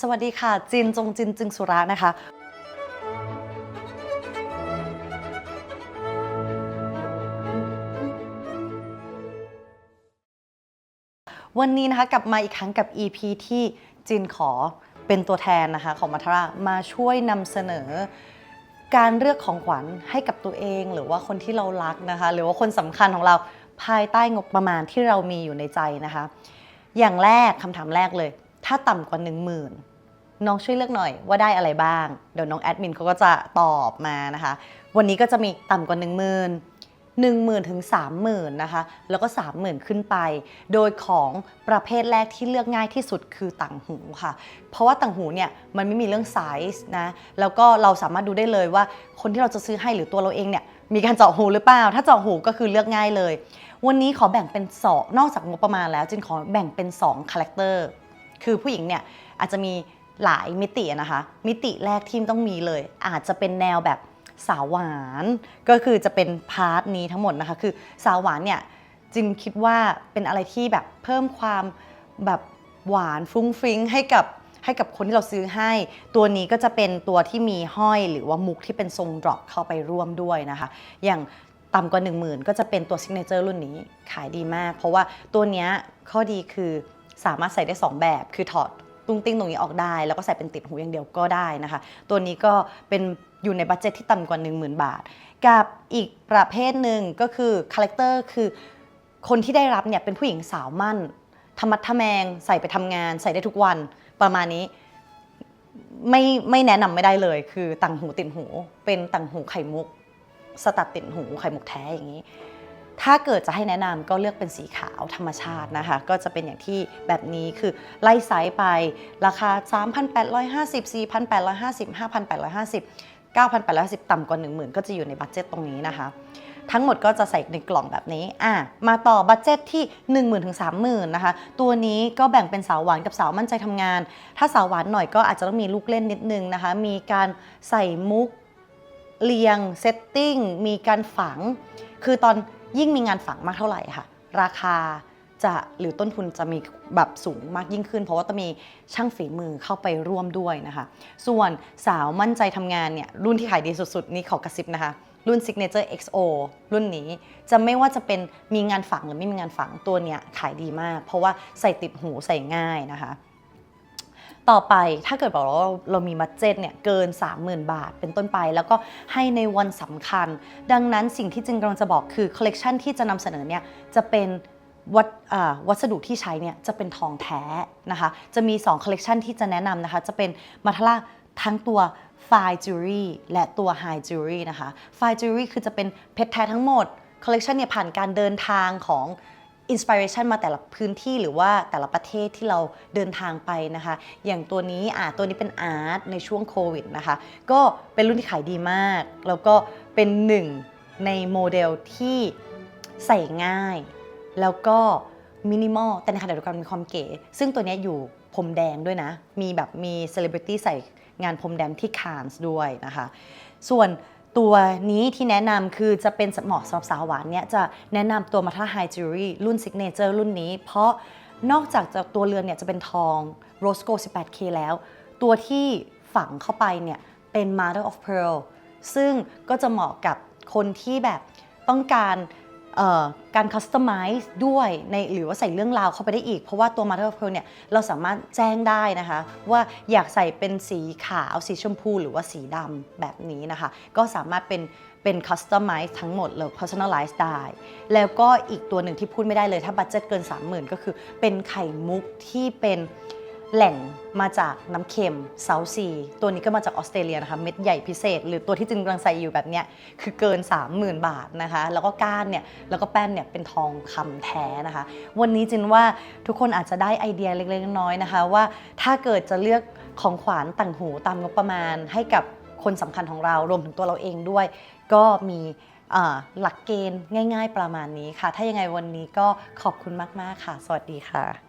สวัสดีค่ะ จินจงจินจึงสุระนะคะ วันนี้นะคะกลับมาอีกครั้งกับ EP ที่จินขอเป็นตัวแทนนะคะ ของมัทรามาช่วยนำเสนอการเลือกของขวัญให้กับตัวเอง หรือว่าคนที่เรารักนะคะ หรือว่าคนสำคัญของเราภายใต้งบประมาณที่เรามีอยู่ในใจนะคะ อย่างแรกคำถามแรกเลย ถ้าต่ำกว่า 1 0,000 น้องช่วยเลือกหน่อยว่าได้อะไรบ้าง เดี๋ยวน้องแอดมินเขาก็จะตอบมานะคะ วันนี้ก็จะมีต่ำกว่า 1 0,000 1 0,000ถึง30,000นะคะ แล้วก็ 30,000 ขึ้นไป โดยของประเภทแรกที่เลือกง่ายที่สุดคือต่างหูค่ะ เพราะว่าต่างหูเนี่ยมันไม่มีเรื่องไซส์นะ แล้วก็เราสามารถดูได้เลยว่าคนที่เราจะซื้อให้หรือตัวเราเองเนี่ยมีการเจาะหูหรือเปล่า ถ้าเจาะหูก็คือเลือกง่ายเลย วันนี้ขอแบ่งเป็นสองนอกจากงบประมาณแล้วจินขอแบ่งเป็น2คาแรคเตอร์ คือผู้หญิงเนี่ยอาจจะมีหลายมิตินะคะ มิติแรกที่ต้องมีเลย อาจจะเป็นแนวแบบสาวหวานก็คือจะเป็นพาร์ทนี้ทั้งหมดนะคะคือสาวหวานเนี่ยจินคิดว่าเป็นอะไรที่แบบเพิ่มความแบบหวานฟุ้งฟริ้งให้กับให้กับคนที่เราซื้อให้ ตัวนี้ก็จะเป็นตัวที่มีห้อยหรือว่ามุกที่เป็นทรงดรอปเข้าไปร่วมด้วยนะคะ อย่างต่ำกว่า 1 0,000 ก็จะเป็นตัวซิกเนเจอร์รุ่นนี้ขายดีมาก เพราะว่าตัวนี้ข้อดีคือ สามารถใส่ได้ 2 แบบ คือถอดตุ้งติ้งตรงนี้ออกได้ แล้วก็ใส่เป็นติดหูอย่างเดียวก็ได้นะคะ ตัวนี้ก็เป็นอยู่ในบัตเจ็ตที่ต่ำกว่า 10,000 บาท กับอีกประเภทหนึ่งก็คือคาแรคเตอร์คือคนที่ได้รับเนี่ยเป็นผู้หญิงสาวมั่นธรรมัดทะแมง ใส่ไปทำงาน ใส่ได้ทุกวันประมาณนี้ไม่ไม่แนะนำไม่ได้เลย คือต่างหูติดหู เป็นต่างหูไข่มุก สตัดติดหูไข่มุกแท้อย่างนี้ ถ้าเกิดจะให้แนะนำก็เลือกเป็นสีขาวธรรมชาตินะคะ ก็จะเป็นอย่างที่แบบนี้คือไล่ไซส์ไปราคา 3,850 4,850 5,850 9,850 ต่ำกว่า 10,000 ก็จะอยู่ในบัตเจ็ตตรงนี้นะคะ ทั้งหมดก็จะใส่ในกล่องแบบนี้อะมาต่อบัตเจ็ตที่ 1 0,000ถึง30,000นะคะ ตัวนี้ก็แบ่งเป็นสาวหวานกับสาวมั่นใจทำงาน ถ้าสาวหวานหน่อยก็อาจจะต้องมีลูกเล่นนิดนึงนะคะ มีการใส่มุกเรียงเซตติ้งมีการฝัง คือตอน ยิ่งมีงานฝังมากเท่าไหร่ค่ะ ราคาจะหรือต้นทุนจะมีแบบสูงมากยิ่งขึ้น เพราะว่าต้องมีช่างฝีมือเข้าไปร่วมด้วยนะคะ ส่วนสาวมั่นใจทำงานเนี่ยรุ่นที่ขายดีสุดๆ นี่ขอกระซิบนะคะ รุ่น Signature XO รุ่นนี้จะไม่ว่าจะเป็นมีงานฝังหรือไม่มีงานฝังตัวเนี้ยขายดีมาก เพราะว่าใส่ติดหูใส่ง่ายนะคะ ต่อไปถ้าเกิดบอกว่าเรามีบัตเจ็ตเนี่ยเกิน 30,000 บาทเป็นต้นไป แล้วก็ให้ในวันสำคัญ ดังนั้นสิ่งที่จินกำลังจะบอกคือคอลเลกชันที่จะนำเสนอเนี่ยจะเป็นวัดวัสดุที่ใช้เนี่ยจะเป็นทองแท้นะคะ จะมี2คอลเลกชันที่จะแนะนำนะคะ จะเป็นมาทราทั้งตัว f i n e Jewelry และตัว High Jewelry นะคะ f i n e Jewelry คือจะเป็นเพชรแท้ทั้งหมดคอลเลกชันเนี่ยผ่านการเดินทางของ อินสปิเรชันมาแต่ละพื้นที่หรือว่าแต่ละประเทศที่เราเดินทางไปนะคะ อย่างตัวนี้อ่าตัวนี้เป็นอาร์ตในช่วงโควิดนะคะ ก็เป็นรุ่นที่ขายดีมาก แล้วก็เป็นหนึ่งในโมเดลที่ใส่ง่าย แล้วก็มินิมอลแต่ในขณะเดียวกันมีความเก๋ ซึ่งตัวนี้อยู่พรมแดงด้วยนะ มีแบบมีเซเลบริตี้ใส่งานพรมแดงที่คานส์ด้วยนะคะ ส่วน ตัวนี้ที่แนะนำคือจะเป็นเหมาะสำหรับสาวหวานเนี่ยจะแนะนำตัวมาท่าไฮจิวเวลรี่รุ่นซิกเนเจอร์รุ่นนี้ เพราะนอกจากจะตัวเรือนเนี่ยจะเป็นทองโรสโก 18K แล้ว ตัวที่ฝังเข้าไปเนี่ยเป็น Mother of Pearl ซึ่งก็จะเหมาะกับคนที่แบบต้องการ การคัสตอมไมซ์ด้วยในหรือว่าใส่เรื่องราวเข้าไปได้อีก เพราะว่าตัว Mother of Pearl เนี่ยเราสามารถแจ้งได้นะคะ ว่าอยากใส่เป็นสีขาวสีชมพูหรือว่าสีดำแบบนี้นะคะ ก็สามารถเป็นเป็นคัสตอมไมซ์ทั้งหมดเลย personalize ได้ แล้วก็อีกตัวหนึ่งที่พูดไม่ได้เลยถ้าบัตเจ็ตเกิน 30,000 ก็คือเป็นไข่มุกที่เป็น แหล่งมาจากน้ำเค็มเซาซีตัวนี้ก็มาจากออสเตรเลียนะคะเม็ดใหญ่พิเศษ หรือตัวที่จินกำลังใส่อยู่แบบเนี้ยคือเกิน 30,000 บาทนะคะ แล้วก็ก้านเนี่ยแล้วก็แป้นเนี่ยเป็นทองคำแท้นะคะ วันนี้จินว่าทุกคนอาจจะได้ไอเดียเล็กๆน้อยๆนะคะ ว่าถ้าเกิดจะเลือกของขวัญต่างหูตามงบประมาณ ให้กับคนสำคัญของเรารวมถึงตัวเราเองด้วย ก็มีหลักเกณฑ์ง่าย ๆ ประมาณนี้ค่ะ ถ้ายังไงวันนี้ก็ขอบคุณมากๆค่ะ สวัสดีค่ะ